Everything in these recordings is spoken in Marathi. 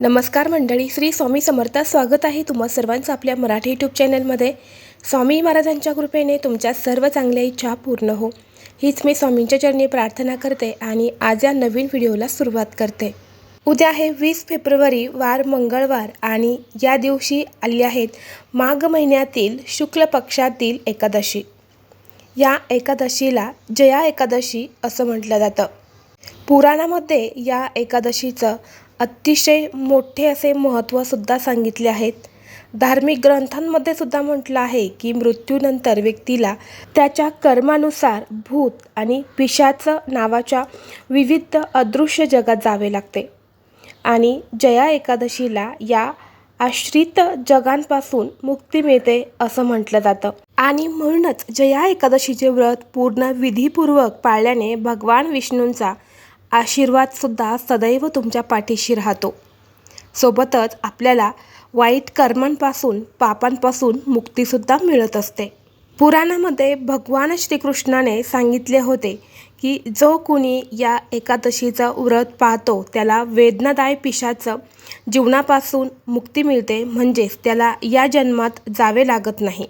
नमस्कार मंडळी श्री स्वामी समर्थ स्वागत आहे तुम्हा सर्वांचं आपल्या मराठी यूट्यूब चॅनलमध्ये स्वामी महाराजांच्या कृपेने तुमच्या सर्व चांगल्या इच्छा पूर्ण हो. हीच मी स्वामींच्या चरणी प्रार्थना करते आणि आज या नवीन व्हिडिओला सुरुवात करते. उद्या आहे वीस फेब्रुवारी वार मंगळवार आणि या दिवशी आली आहेत माघ महिन्यातील शुक्ल पक्षातील एकादशी. या एकादशीला जया एकादशी असं म्हटलं जातं. पुराणामध्ये या एकादशीचं अतिशय मोठे असे महत्त्वसुद्धा सांगितले आहेत. धार्मिक ग्रंथांमध्ये सुद्धा म्हटलं आहे की मृत्यूनंतर व्यक्तीला त्याच्या कर्मानुसार भूत आणि पिशाचं नावाच्या विविध अदृश्य जगात जावे लागते. आणि जया एकादशीला या आश्रित जगांपासून मुक्ती मिळते असं म्हटलं जातं. आणि म्हणूनच जया एकादशीचे व्रत पूर्ण विधीपूर्वक पाळल्याने भगवान विष्णूंचा आशीर्वादसुद्धा सदैव तुमच्या पाठीशी राहतो. सोबतच आपल्याला वाईट कर्मांपासून पापांपासून मुक्तीसुद्धा मिळत असते. पुराणामध्ये भगवान श्रीकृष्णाने सांगितले होते की जो कुणी या एकादशीचं व्रत पाहतो त्याला वेदनादाय पिशाचं जीवनापासून मुक्ती मिळते म्हणजेच त्याला या जन्मात जावे लागत नाही.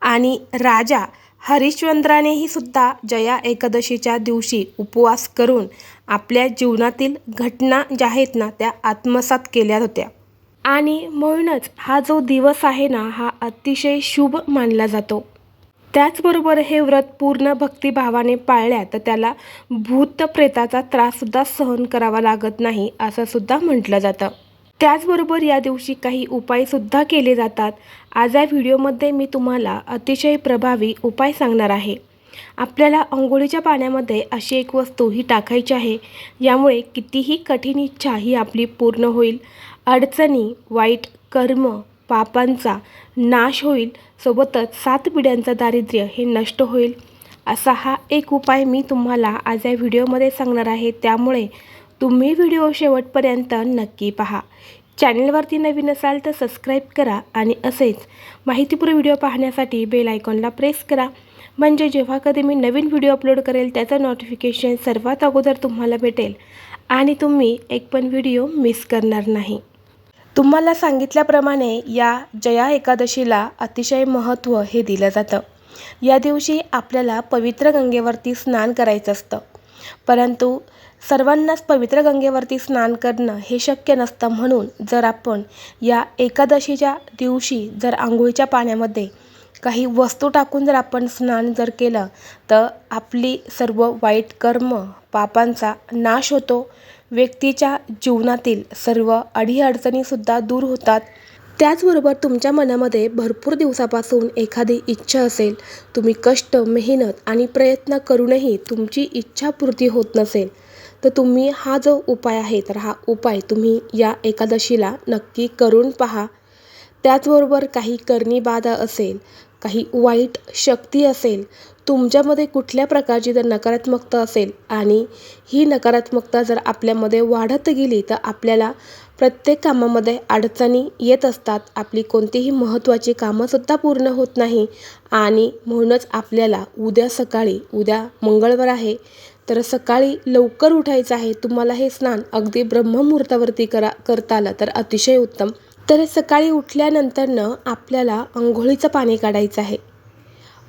आणि राजा हरिश्चंद्रानेही सुद्धा जया एकादशीच्या दिवशी उपवास करून आपल्या जीवनातील घटना ज्या आहेत ना त्या आत्मसात केल्या होत्या. आणि म्हणूनच हा जो दिवस आहे ना हा अतिशय शुभ मानला जातो. त्याचबरोबर हे व्रत पूर्ण भक्तिभावाने पाळल्या तर त्याला भूतप्रेताचा त्राससुद्धा सहन करावा लागत नाही असं सुद्धा म्हटलं जातं. त्याचबरोबर या दिवशी काही उपायसुद्धा केले जातात. आज या व्हिडिओमध्ये मी तुम्हाला अतिशय प्रभावी उपाय सांगणार आहे. आपल्याला अंघोळीच्या पाण्यामध्ये अशी एक वस्तू ही टाकायची आहे यामुळे कितीही कठीण इच्छा ही आपली पूर्ण होईल. अडचणी वाईट कर्म पापांचा नाश होईल. सोबतच सात पिढ्यांचं दारिद्र्य हे नष्ट होईल. असा हा एक उपाय मी तुम्हाला आज या व्हिडिओमध्ये सांगणार आहे. त्यामुळे तुम्ही व्हिडिओ शेवटपर्यंत नक्की पहा. चॅनलवरती नवीन असाल तर सबस्क्राईब करा आणि असेच माहितीपूर्ण व्हिडिओ पाहण्यासाठी बेल आयकॉनला प्रेस करा. म्हणजे जेव्हा कधी मी नवीन व्हिडिओ अपलोड करेल त्याचं नोटिफिकेशन सर्वात अगोदर तुम्हाला भेटेल आणि तुम्ही एक पण व्हिडिओ मिस करणार नाही. तुम्हाला सांगितल्याप्रमाणे या जया एकादशीला अतिशय महत्त्व हे दिलं जातं. या दिवशी आपल्याला पवित्र गंगेवरती स्नान करायचं असतं. परंतु सर्वांनाच पवित्र गंगेवरती स्नान करणं हे शक्य नसतं म्हणून जर आपण या एकादशीच्या दिवशी जर आंघोळीच्या पाण्यामध्ये काही वस्तू टाकून जर आपण स्नान जर केलं तर आपली सर्व वाईट कर्म पापांचा नाश होतो. व्यक्तीच्या जीवनातील सर्व अडीअडचणीसुद्धा दूर होतात. त्याचबरोबर तुमच्या मनामध्ये भरपूर दिवसापासून एखादी इच्छा असेल तुम्ही कष्ट मेहनत आणि प्रयत्न करूनही तुमची इच्छापूर्ती होत नसेल. तर तुम्ही हा जो उपाय आहे तर हा उपाय तुम्ही या एकादशीला नक्की करून पहा. त्याचबरोबर काही करणी बाधा असेल काही वाईट शक्ती असेल तुमच्यामध्ये कुठल्या प्रकारची जर नकारात्मकता असेल आणि ही नकारात्मकता जर आपल्यामध्ये वाढत गेली तर आपल्याला प्रत्येक कामामध्ये अडचणी येत असतात. आपली कोणतीही महत्त्वाची कामंसुद्धा पूर्ण होत नाही आणि म्हणूनच आपल्याला उद्या सकाळी उद्या मंगळवार आहे तर सकाळी लवकर उठायचं आहे तुम्हाला हे स्नान अगदी ब्रह्ममुहूर्तावरती करा करता आलं तर अतिशय उत्तम. तर सकाळी उठल्यानंतरनं आपल्याला अंघोळीचं पाणी काढायचं आहे.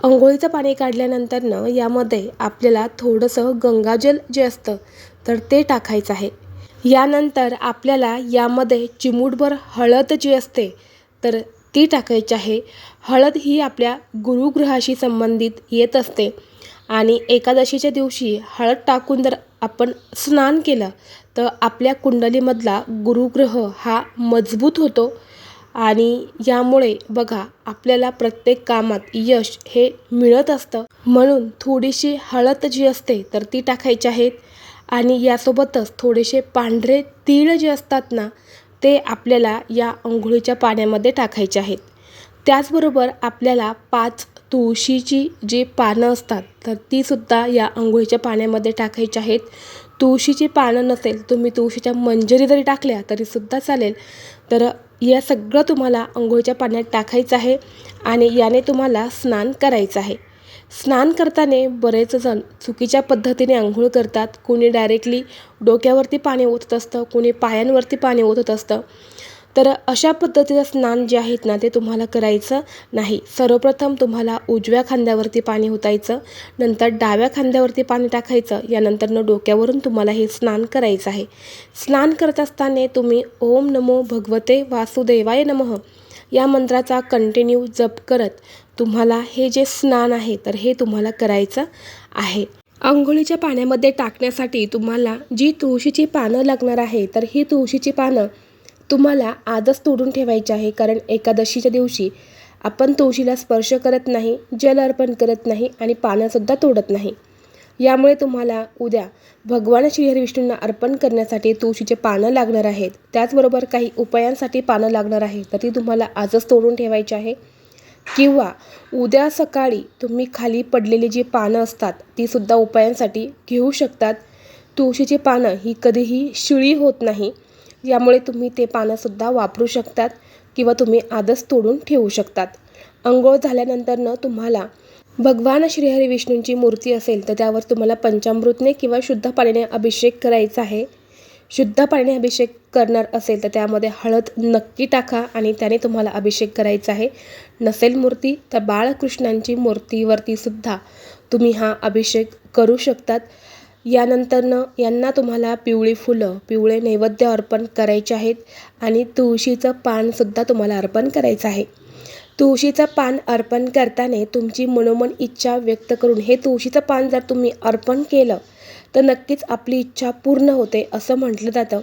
अंघोळीचं पाणी काढल्यानंतरनं यामध्ये आपल्याला थोडंसं गंगाजल जे असतं तर ते टाकायचं आहे. यानंतर आपल्याला यामध्ये चिमूटभर हळद जी असते तर ती टाकायची आहे. हळद ही आपल्या गुरुग्रहाशी संबंधित येत असते. आणि एकादशीच्या दिवशी हळद टाकून जर आपण स्नान केलं तर आपल्या कुंडलीमधला गुरुग्रह हा मजबूत होतो. आणि यामुळे बघा आपल्याला प्रत्येक कामात यश हे मिळत असतं. म्हणून थोडीशी हळद जी असते तर ती टाकायची आहेत. आणि यासोबतच थोडेसे पांढरे तीळ जे असतात ना ते आपल्याला या अंघोळीच्या पाण्यामध्ये टाकायचे आहेत. त्याचबरोबर आपल्याला पाच तुळशीची जी पानं असतात तर तीसुद्धा या आंघोळीच्या पाण्यामध्ये टाकायची आहेत. तुळशीची पानं नसेल तुम्ही तुळशीच्या मंजरी जरी टाकल्या तरीसुद्धा चालेल. तर या सगळं तुम्हाला आंघोळीच्या पाण्यात टाकायचं आहे आणि याने तुम्हाला स्नान करायचं आहे. स्नान करताना बरेच जण चुकीच्या पद्धतीने आंघोळ करतात. कोणी डायरेक्टली डोक्यावरती पाणी ओतत असतं कोणी पायांवरती पाणी ओतत असतं. तर अशा पद्धतीचं स्नान जे आहेत ना ते तुम्हाला करायचं नाही. सर्वप्रथम तुम्हाला उजव्या खांद्यावरती पाणी ओतायचं नंतर डाव्या खांद्यावरती पाणी टाकायचं यानंतरनं डोक्यावरून तुम्हाला हे स्नान करायचं आहे. स्नान करत असताना तुम्ही ओम नमो भगवते वासुदेवाय नमः या मंत्राचा कंटिन्यू जप करत तुम्हाला हे जे स्नान आहे तर हे तुम्हाला करायचं आहे. अंघोळीच्या पाण्यामध्ये टाकण्यासाठी तुम्हाला जी तुळशीची पानं लागणार आहे तर ही तुळशीची पानं तुम्हाला आजच तोडून ठेवायचे आहे कारण एकादशीच्या दिवशी आपण तुळशीला स्पर्श करत नाही जल अर्पण करत नाही आणि पानंसुद्धा तोडत नाही. यामुळे तुम्हाला उद्या भगवान श्रीहरी विष्णूंना अर्पण करण्यासाठी तुळशीचे पानं लागणार आहेत. त्याचबरोबर काही उपायांसाठी पानं लागणार आहे तर ती तुम्हाला आजच तोडून ठेवायची आहे. किंवा उद्या सकाळी तुम्ही खाली पडलेली जी पानं असतात तीसुद्धा उपायांसाठी घेऊ शकतात. तुळशीची पानं ही कधीही शिळी होत नाही. यामुळे तुम्ही ते पानंसुद्धा वापरू शकतात किंवा तुम्ही आदस तोडून ठेवू शकतात. अंघोळ झाल्यानंतरनं तुम्हाला भगवान श्रीहरी विष्णूंची मूर्ती असेल तर त्यावर तुम्हाला पंचामृतने किंवा शुद्ध पाण्याने अभिषेक करायचा आहे. शुद्ध पाण्याने अभिषेक करणार असेल तर त्यामध्ये हळद नक्की टाका आणि त्याने तुम्हाला अभिषेक करायचा आहे. नसेल मूर्ती तर बाळकृष्णांची मूर्तीवरतीसुद्धा तुम्ही हा अभिषेक करू शकतात. यानंतरनं यांना तुम्हाला पिवळी फुलं पिवळे नैवेद्य अर्पण करायचे आहेत आणि तुळशीचं पानसुद्धा तुम्हाला अर्पण करायचं आहे. तुळशीचं पान अर्पण करताना तुमची मनोमन इच्छा व्यक्त करून हे तुळशीचं पान जर तुम्ही अर्पण केलं तर नक्कीच आपली इच्छा पूर्ण होते असं म्हटलं जातं.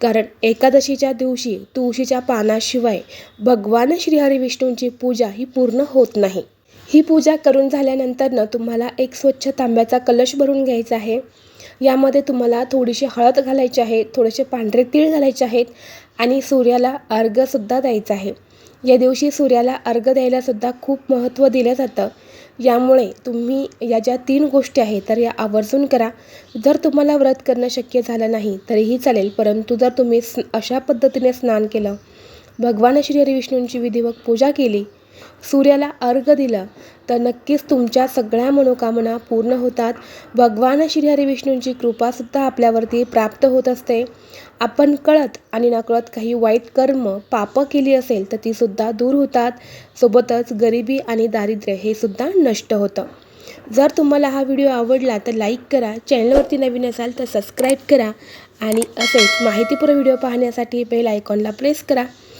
कारण एकादशीच्या दिवशी तुळशीच्या पानाशिवाय भगवान श्रीहरी विष्णूंची पूजा ही पूर्ण होत नाही. ही पूजा करून झाल्यानंतरनं तुम्हाला एक स्वच्छ तांब्याचा कलश भरून घ्यायचा आहे. यामध्ये तुम्हाला थोडीशी हळद घालायची आहे थोडेसे पांढरे तीळ घालायचे आहेत आणि सूर्याला अर्घ्यसुद्धा द्यायचं आहे. या दिवशी सूर्याला अर्घ द्यायलासुद्धा खूप महत्त्व दिलं जातं. यामुळे तुम्ही या ज्या तीन गोष्टी आहेत तर या आवर्जून करा. जर तुम्हाला व्रत करणं शक्य झालं नाही तरीही चालेल. परंतु जर तुम्ही अशा पद्धतीने स्नान केलं भगवान श्री हरिविष्णूंची विधिवत पूजा केली सूर्याला अर्घ्य दिलं तर नक्कीच तुमच्या सगळ्या मनोकामना पूर्ण होतात. भगवान श्री हरिविष्णूंची कृपासुद्धा आपल्यावरती प्राप्त होत असते. आपण कळत आणि नकळत काही वाईट कर्म पापं केली असेल तर तीसुद्धा दूर होतात. सोबतच गरिबी आणि दारिद्र्य हे सुद्धा नष्ट होतं. जर तुम्हाला हा व्हिडिओ आवडला तर लाईक करा. चॅनलवरती नवीन असाल तर सबस्क्राईब करा. आणि असेच माहितीपूर्ण व्हिडिओ पाहण्यासाठी बेल आयकॉनला प्रेस करा.